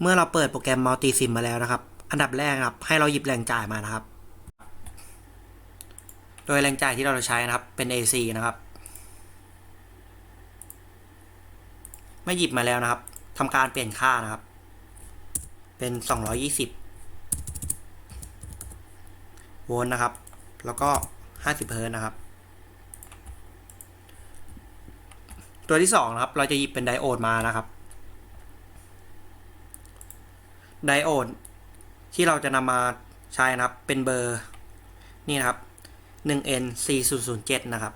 เมื่อเราเปิดโปรแกรมมัลติซิมมาแล้วนะครับ อันดับแรกนะครับ ให้เราหยิบแรงจ่ายมานะครับ โดยแรงจ่ายที่เราจะใช้นะครับ เป็น AC นะครับ ไม่หยิบมาแล้วนะครับทำการเปลี่ยนค่านะครับ เป็น 220 โวลต์นะครับ แล้วก็ 50 เฮิร์ตนะครับ ตัวที่2นะครับ เราจะหยิบเป็นไดโอดมานะครับ ไดโอดที่เราจะนำมาใช้นะครับ เป็นเบอร์นี่นะครับ 1N 4007 นะครับ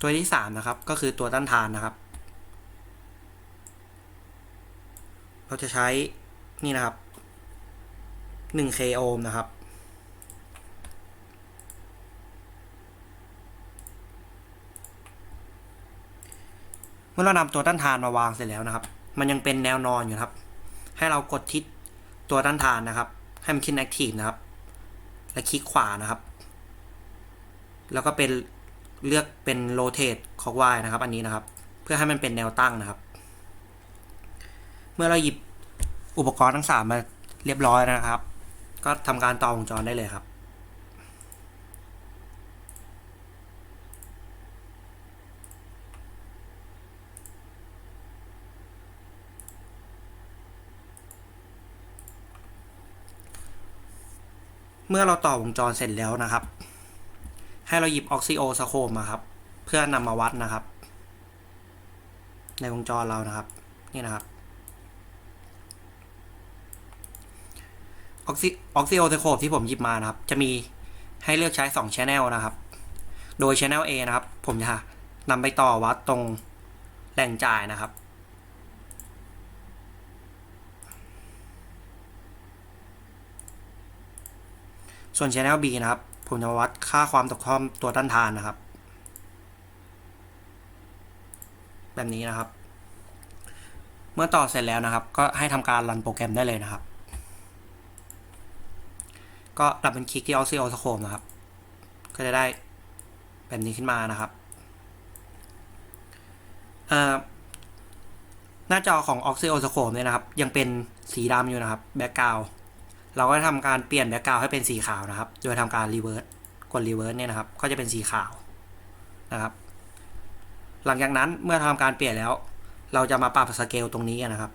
ตัวที่ 3 นะครับ ก็คือตัวต้านทานนะครับ เราจะใช้นี่นะครับ 1K โอห์มนะครับ เมื่อเรานำตัวต้านทานมาวางเสร็จแล้วนะครับ มันยังเป็นแนวนอนอยู่ครับ ให้เรากดทิศตัวต้านทานนะครับ ให้มันขึ้นแอคทีฟนะครับ และคลิกขวานะครับ แล้วก็เป็นเลือกเป็นโรเตทคอกวายนะครับ อันนี้นะครับ เพื่อให้มันเป็นแนวตั้งนะครับ เมื่อเราหยิบอุปกรณ์ทั้งสามมาเรียบร้อยนะครับ ก็ทำการต่อวงจรได้เลยครับ เมื่อเราต่อวงจรเสร็จแล้วนะครับ ให้เราหยิบออกซิโอสโคมาครับ เพื่อนำมาวัดนะครับ ในวงจรเรานะครับ นี่นะครับออกซิออกซิโอสโคปที่ผมหยิบมานะครับ จะมีให้เลือกใช้2 Channel นะครับ โดย Channel A นะครับ ผมจะนำไปต่อวัดตรงแหล่งจ่ายนะครับ ส่วน Channel B นะครับ ผมจะมาวัดค่าความตกท่อมตัวต้านทานนะครับ แบบนี้นะครับ เมื่อต่อเสร็จแล้วนะครับ ก็ให้ทำการรันโปรแกรมได้เลยนะครับ ก็ดับเป็นคลิกที่ Oscilloscope นะครับ ก็จะได้แบบนี้ขึ้นมานะครับหน้าจอของ Oscilloscope เนี่ยนะครับ ยังเป็นสีดำอยู่นะครับ แบ็กกราว เราก็ทำการเปลี่ยนแบ็กกราวให้เป็นสีขาวนะครับ โดยทำการรีเวิร์สกดรีเวิร์สเนี่ยนะครับ ก็จะเป็นสีขาวนะครับ หลังจากนั้นเมื่อทำการเปลี่ยนแล้ว เราจะมาปรับสเกลตรงนี้นะครับ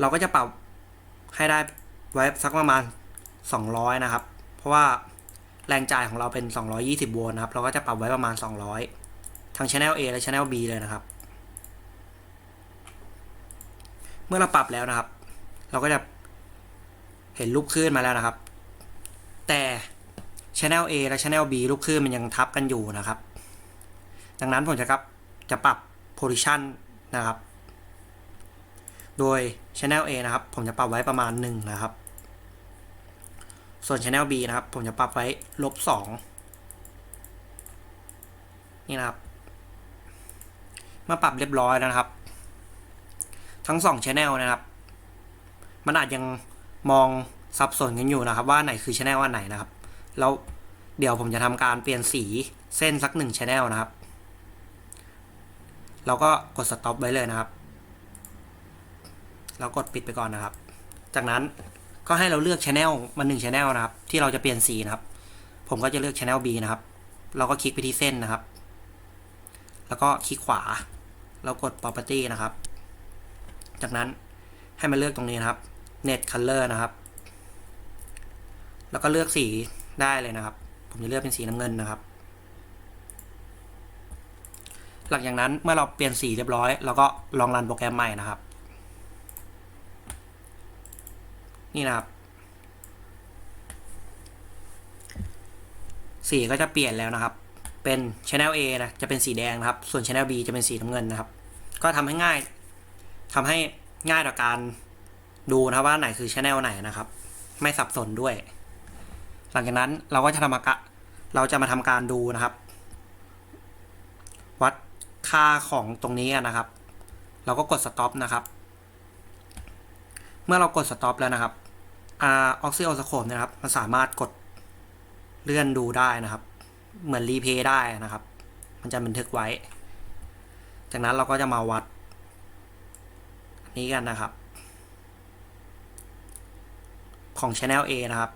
เราก็จะปรับให้ได้ไว้สักประมาณ 200 นะครับ เพราะว่าแรงจ่ายของเราเป็น 220 โวลต์นะครับ เราก็จะปรับไว้ประมาณ 200 ทั้ง Channel A และ Channel B เลยนะครับ เมื่อเราปรับแล้วนะครับ เราก็จะเห็นรูปคลื่นมาแล้วนะครับ แต่ Channel A และ Channel B รูปคลื่นมันยังทับกันอยู่นะครับ ดังนั้นผมจะครับจะปรับ position นะครับ โดย Channel A นะครับ ผมจะปรับไว้ประมาณ 1 นะครับ ส่วน Channel B นะครับ ผมจะปรับไว้ลบ2นี่นะครับเมื่อปรับเรียบร้อยแล้วนะครับ ทั้ง2 Channel นะครับ มันอาจยังมองสับสนกันอยู่นะครับ ว่าไหนคือ Channel อันไหนนะครับ แล้วเดี๋ยวผมจะทำการเปลี่ยนสีเส้นสักหนึ่ง Channel นะครับเราก็กด stop ไว้เลยนะครับเรากดปิดไปก่อนนะครับ จากนั้นก็ให้เราเลือก channel มาหนึ่ง channel นะครับ ที่เราจะเปลี่ยนสีนะครับ ผมก็จะเลือก channel B นะครับ เราก็คลิกไปที่เส้นนะครับ แล้วก็คลิกขวาเรากด property นะครับ จากนั้นให้มาเลือกตรงนี้นะครับ net color นะครับ แล้วก็เลือกสีได้เลยนะครับ ผมจะเลือกเป็นสีน้ำเงินนะครับ หลังจากนั้นเมื่อเราเปลี่ยนสีเรียบร้อยเราก็ลองรันโปรแกรมใหม่นะครับ นี่นะครับสีก็จะเปลี่ยนแล้วนะครับ เป็น Channel A นะ จะเป็นสีแดงนะครับ ส่วน Channel B จะเป็นสีน้ำเงินนะครับ ก็ทำให้ง่าย ทำให้ง่ายต่อการ ดูนะว่าไหนคือ Channel ไหนนะครับ ไม่สับสนด้วย หลังจากนั้นเราก็จะทำกะเราจะมาทำการดูนะครับ วัดค่าของตรงนี้นะครับ เราก็กด stop นะครับ เมื่อเรากด stop แล้วนะครับอ่า oxyoscope นะครับ มันสามารถกดเลื่อนดูได้นะครับ เหมือนรีเพย์ได้นะครับ มันจะบันทึกไว้ จากนั้นเราก็จะมาวัดนี้กันนะครับ ของ Channel A นะครับ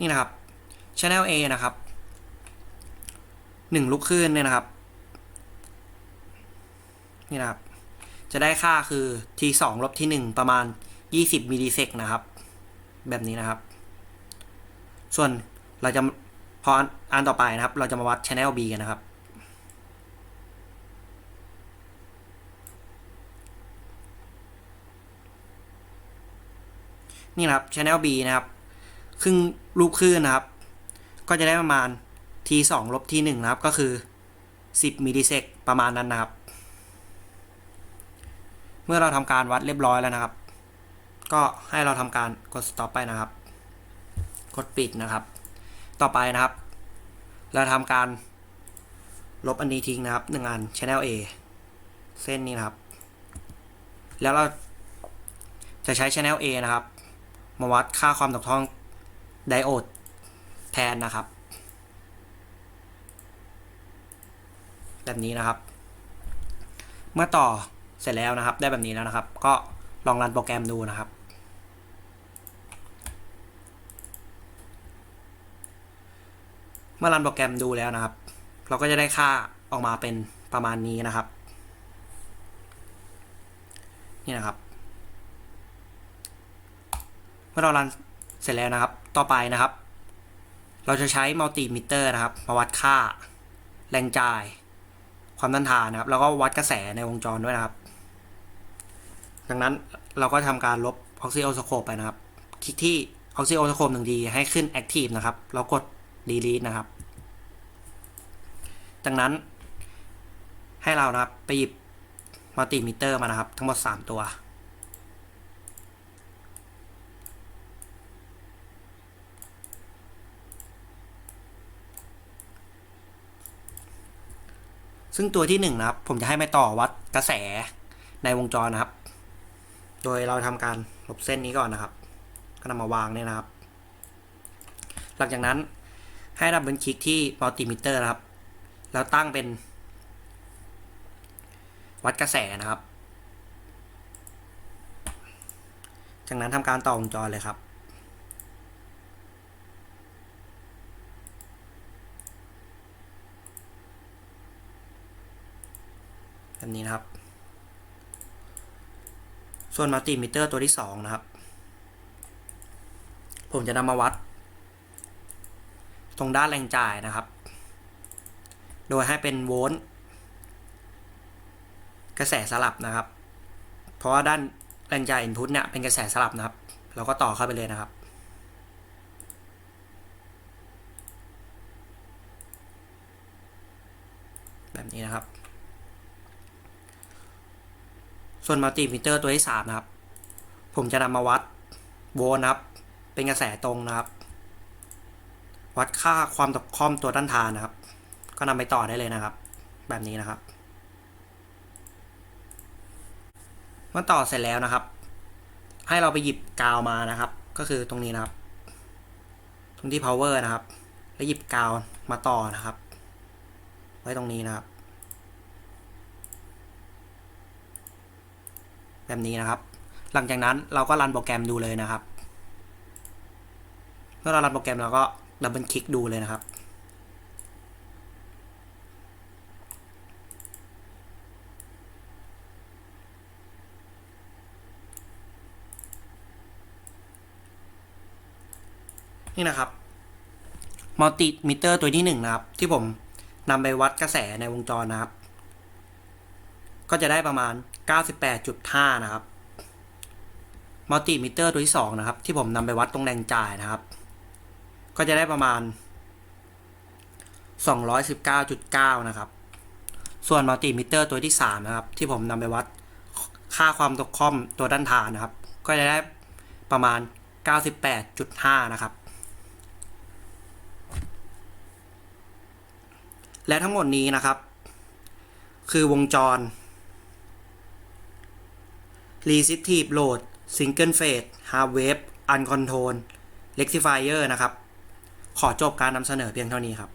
นี่นะครับ Channel A นะครับหนึ่งลูกคลื่นเนี่ยนะครับ นี่นะครับ จะได้ค่าคือ t 2ลบ t 1ประมาณ 20มิลลิเซกนะครับ แบบนี้นะครับ ส่วนเราจะพออันอันต่อไปนะครับ เราจะมาวัด Channel B กันนะครับ นี่นะครับ Channel B นะครับ ครึ่งลูกคลื่นนะครับ ก็จะได้ประมาณ t 2ลบ t 1นะครับ ก็คือ 10มิลลิเซกประมาณนั้นนะครับ เมื่อเราทำการวัดเรียบร้อยแล้วนะครับ ก็ให้เราทำการกด stop ไปนะครับ กดปิดนะครับ ต่อไปนะครับ เราทำการลบอันนี้ทิ้งนะครับหนึ่งอัน channel A เส้นนี้นะครับ แล้วเราจะใช้ channel A นะครับ มาวัดค่าความตกท่องไดโอดแทนนะครับ แบบนี้นะครับ เมื่อต่อเสร็จแล้วนะครับ ได้แบบนี้แล้วนะครับ ก็ลองรันโปรแกรมดูนะครับ เมื่อรันโปรแกรมดูแล้วนะครับ เราก็จะได้ค่าออกมาเป็นประมาณนี้นะครับ นี่นะครับ มื่อเรารันเสร็จแล้วนะครับ ต่อไปนะครับ เราจะใช้มัลติมิเตอร์นะครับ มาวัดค่า แรงจ่าย ความต้านทานนะครับ แล้วก็วัดกระแสในวงจรด้วยนะครับ ดังนั้นเราก็ทำการลบออกซิโอสโคปไปนะครับ คลิกที่ออกซิโอสโคปหนึ่งดีให้ขึ้น Active นะครับแล้วกด Delete นะครับจากนั้นให้เรานะครับไปหยิบมัลติมิเตอร์มานะครับ ทั้งหมด 3 ตัว ซึ่งตัวที่1นนะครับ ผมจะให้ไปต่อวัดกระแสในวงจรนะครับ โดยเราทำการลบเส้นนี้ก่อนนะครับ ก็นำมาวางเนี่ยนะครับ หลังจากนั้นให้ดับเบิลคลิกที่มัลติมิเตอร์นะครับ แล้วตั้งเป็น วัดกระแสนะครับ จากนั้นทำการต่อวงจรเลยครับ แบบนี้นะครับ ส่วนมัลติมิเตอร์ตัวที่ 2 นะครับ ผมจะนำมาวัด ตรงด้านแรงจ่ายนะครับ โดยให้เป็นโวลต์กระแสสลับนะครับ เพราะว่าด้านแรงจ่ายอินพุตเนี่ยเป็นกระแสสลับนะครับ เราก็ต่อเข้าไปเลยนะครับแบบนี้นะครับ ส่วนมัลติมิเตอร์ตัวที่ 3 นะครับ ผมจะนำมาวัดโวลต์นะครับ เป็นกระแสตรงนะครับ วัดค่าความตกคอมตัวต้านทานนะครับ ก็นำไปต่อได้เลยนะครับ แบบนี้นะครับเมื่อต่อเสร็จแล้วนะครับ ให้เราไปหยิบกาวมานะครับ ก็คือตรงนี้นะครับ ตรงที่ power นะครับ แล้วหยิบกาวมาต่อนะครับ ไว้ตรงนี้นะครับ แบบนี้นะครับ หลังจากนั้นเราก็รันโปรแกรมดูเลยนะครับ เมื่อเรารันโปรแกรมเราก็ดับเบิลคลิกดูเลยนะครับ นี่นะครับมัลติมิเตอร์ตัวที่หนึ่งนะครับ ที่ผมนำไปวัดกระแสในวงจรนะครับ ก็จะได้ประมาณ 98.5 นะครับมัลติมิเตอร์ตัวที่ 2 นะครับ ที่ผมนำไปวัดตรงแรงจ่ายนะครับ ก็จะได้ประมาณ 219.9 นะครับ ส่วนมัลติมิเตอร์ตัวที่ 3 นะครับ ที่ผมนำไปวัดค่าความตกค่อมตัวด้านทานนะครับ ก็จะได้ประมาณ 98.5 นะครับ และทั้งหมดนี้นะครับ คือวงจร resistive load single phase half wave uncontrolled rectifier นะครับ ขอจบการนำเสนอเพียงเท่านี้ครับ